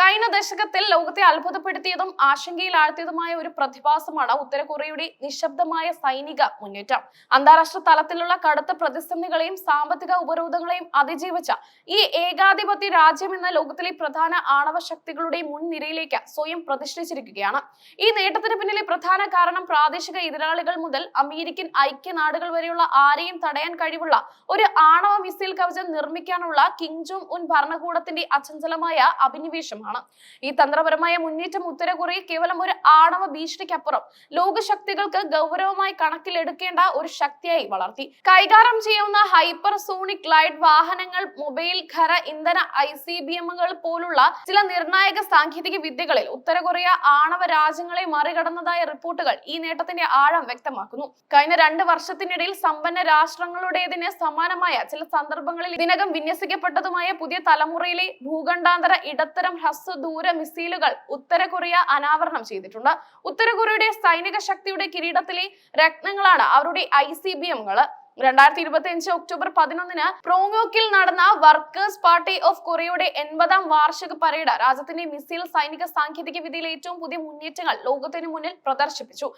കഴിഞ്ഞ ദശകത്തിൽ ലോകത്തെ അത്ഭുതപ്പെടുത്തിയതും ആശങ്കയിൽ ആഴ്ത്തിയതുമായ ഒരു പ്രതിഭാസമാണ് ഉത്തര കൊറിയയുടെ നിശബ്ദമായ സൈനിക മുന്നേറ്റം. അന്താരാഷ്ട്ര തലത്തിലുള്ള കടുത്ത പ്രതിസന്ധികളെയും സാമ്പത്തിക ഉപരോധങ്ങളെയും അതിജീവിച്ച ഈ ഏകാധിപത്യ രാജ്യം എന്ന ലോകത്തിലെ പ്രധാന ആണവ ശക്തികളുടെ മുൻനിരയിലേക്ക് സ്വയം പ്രതിഷ്ഠിച്ചിരിക്കുകയാണ്. ഈ നേട്ടത്തിന് പിന്നിലെ പ്രധാന കാരണം പ്രാദേശിക എതിരാളികൾ മുതൽ അമേരിക്കൻ ഐക്യനാടുകൾ വരെയുള്ള ആരെയും തടയാൻ കഴിവുള്ള ഒരു ആണവ മിസൈൽ കവചം നിർമ്മിക്കാനുള്ള കിങ് ജോങ് ഉൻ ഭരണകൂടത്തിന്റെ അചഞ്ചലമായ അഭിനിവേശമാണ്. ഈ തന്ത്രപരമായ മുന്നേറ്റം ഉത്തര കൊറിയ കേവലം ഒരു ആണവ ഭീഷണിക്കപ്പുറം. ലോകശക്തികൾക്ക് ഗൗരവമായി കണക്കിലെടുക്കേണ്ട ഒരു ശക്തിയായി വളർത്തി. കൈകാര്യം ചെയ്യുന്ന ഹൈപ്പർ സോണിക് ലൈറ്റ് വാഹനങ്ങൾ മൊബൈൽ ഖര ഇന്ധന ഐ സി ബി എമ്മുകൾ പോലുള്ള ചില നിർണായക സാങ്കേതിക വിദ്യകളിൽ ഉത്തര കൊറിയ ആണവ രാജ്യങ്ങളെ മറികടന്നതായ റിപ്പോർട്ടുകൾ ഈ നേട്ടത്തിന്റെ ആഴം വ്യക്തമാക്കുന്നു. കഴിഞ്ഞ രണ്ട് വർഷത്തിനിടയിൽ സമ്പന്ന രാഷ്ട്രങ്ങളുടേതിന് സമാനമായ ചില സന്ദർഭങ്ങളിൽ ഇതിനകം വിന്യസിക്കപ്പെട്ടതുമായ പുതിയ തലമുറയിലെ ഭൂഖണ്ഡാന്തര ഇടത്തരം ഹ്രസ്വദൂര മിസൈലുകൾ ഉത്തര കൊറിയ അനാവരണം ചെയ്തിട്ടുണ്ട്. ഉത്തര കൊറിയയുടെ സൈനിക ശക്തിയുടെ കിരീടത്തിലെ രത്നങ്ങളാണ് അവരുടെ ഐ സി ബി എമ്മുകൾ രണ്ടായിരത്തി ഇരുപത്തി അഞ്ച് ഒക്ടോബർ പതിനൊന്നിന് പ്രോങ്ങോക്കിൽ നടന്ന വർക്കേഴ്സ് പാർട്ടി ഓഫ് കൊറിയയുടെ എൺപതാം വാർഷിക പരേഡ് രാജ്യത്തിന്റെ മിസൈൽ സൈനിക സാങ്കേതിക വിദ്യയിലെ ഏറ്റവും പുതിയ മുന്നേറ്റങ്ങൾ ലോകത്തിന് മുന്നിൽ പ്രദർശിപ്പിച്ചു.